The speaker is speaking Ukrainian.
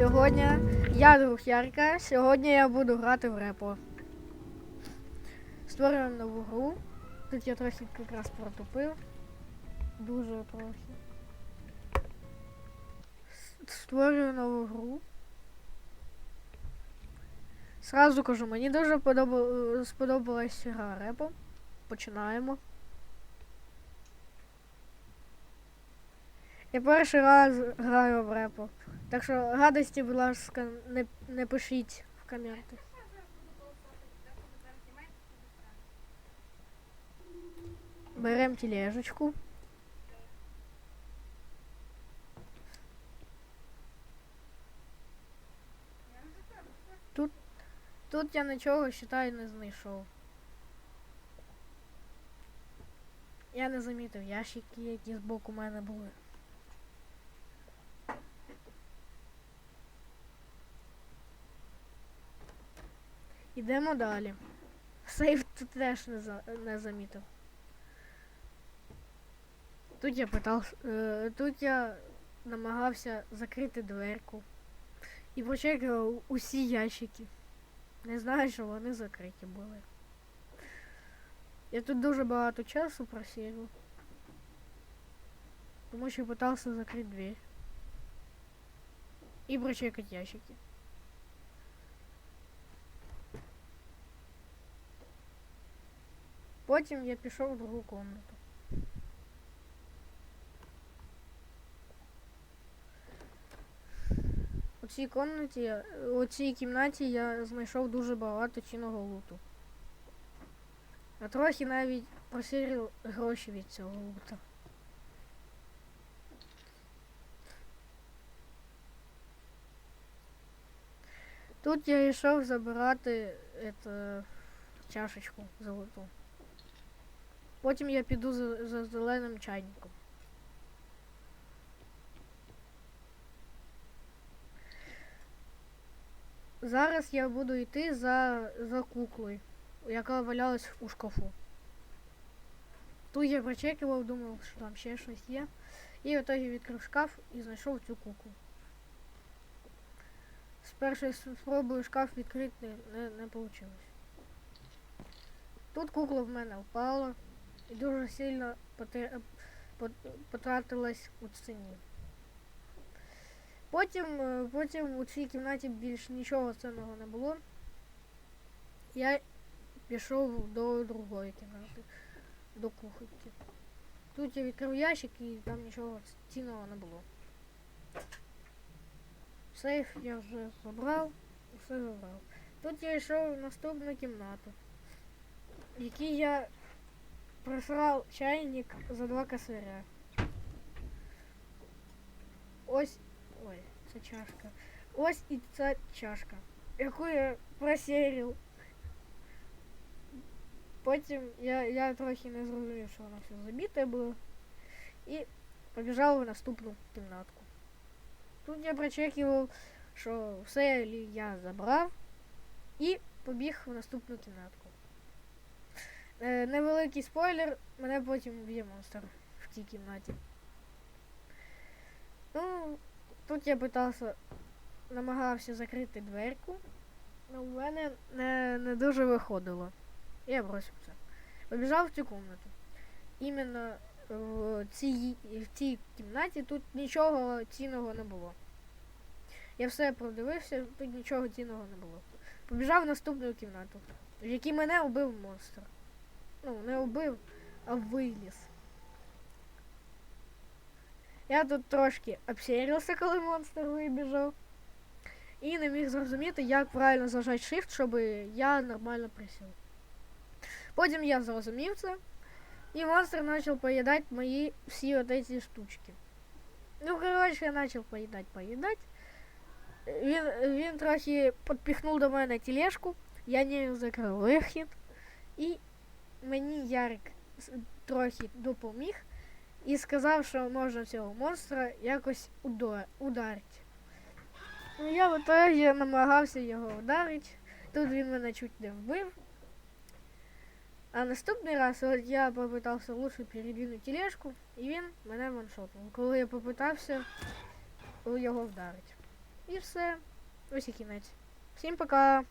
Сьогодні я друг Ярика. Сьогодні я буду грати в репо. Створюємо нову гру. Тут я трохи якраз протупив. Дуже трохи. Створюю нову гру. Сразу кажу, мені дуже подоба- сподобалась гра репо. Починаємо. Я перший раз граю в репо. Так що гадості, будь ласка, не, не пишіть в коменти. Беремо тележечку. Тут, тут я нічого, вважаю, не знайшов. Я не замітив ящики, які збоку мене були. Ідемо далі. Сейф тут теж не, за, не замітив. Тут я питав, е, тут я намагався закрити дверку і прочекав усі ящики. Не знаю, що вони закриті були. Я тут дуже багато часу просидів. Тому що питався закрити двері. І прочекати ящики. Потім я пішов в другу комнату. У цій комнаті, у цій кімнаті я знайшов дуже багато цінного луту. А трохи навіть просірив гроші від цього лута. Тут я йшов забирати ето, чашечку золоту. Потім я піду за, за зеленим чайником. Зараз я буду йти за, за куклою, яка валялась у шкафу. Тут я прочекував, думав, що там ще щось є. І в итогі відкрив шкаф і знайшов цю куклу. З першої спроби шкаф відкрити не, не вийшло. Тут кукла в мене впала і дуже сильно поте- потратилась у ціні. Потім, е, потім у цій кімнаті більш нічого цінного не було. Я пішов до другої кімнати, до кухоньки. Тут я відкрив ящик і там нічого цінного не було. Сейф я вже забрав, все забрав. Тут я йшов в наступну кімнату, в якій я просрав чайник за два косаря. Ось. Ой, це чашка. Ось і ця чашка, яку я просерив. Потім я, я трохи не зрозумів, що воно все забите було. І побіжав в наступну кімнатку. Тут я прочекував, що все лі- я забрав і побіг в наступну кімнатку. Е, невеликий спойлер, мене потім вб'є монстр в тій кімнаті. Ну, тут я питався, намагався закрити дверку, але в мене не, не дуже виходило. Я бросив це. Побіжав в цю кімнату. Іменно в цій, в цій кімнаті тут нічого цінного не було. Я все продивився, тут нічого цінного не було. Побіжав в наступну кімнату, в якій мене убив монстр. Ну, не убив, а виліз. Я тут трошки обсерівся, коли монстр вибіжав. І не міг зрозуміти, як правильно зажати shift, щоб я нормально присів. Потім я зрозумів це, і монстр почав поїдати мої всі от эти штучки. Ну, коротше, я почав поїдати, поїдати. Він, він трохи підпіхнув до мене тележку, я не закрив вихід, і мені Ярик трохи допоміг і сказав, що можна цього монстра якось ударити. Ну, я в итоге намагався його ударити. Тут він мене чуть не вбив. А наступний раз от я попитався лучше передвинути тележку, і він мене ваншотнув, коли я попитався його вдарити. І все. Ось і кінець. Всім пока!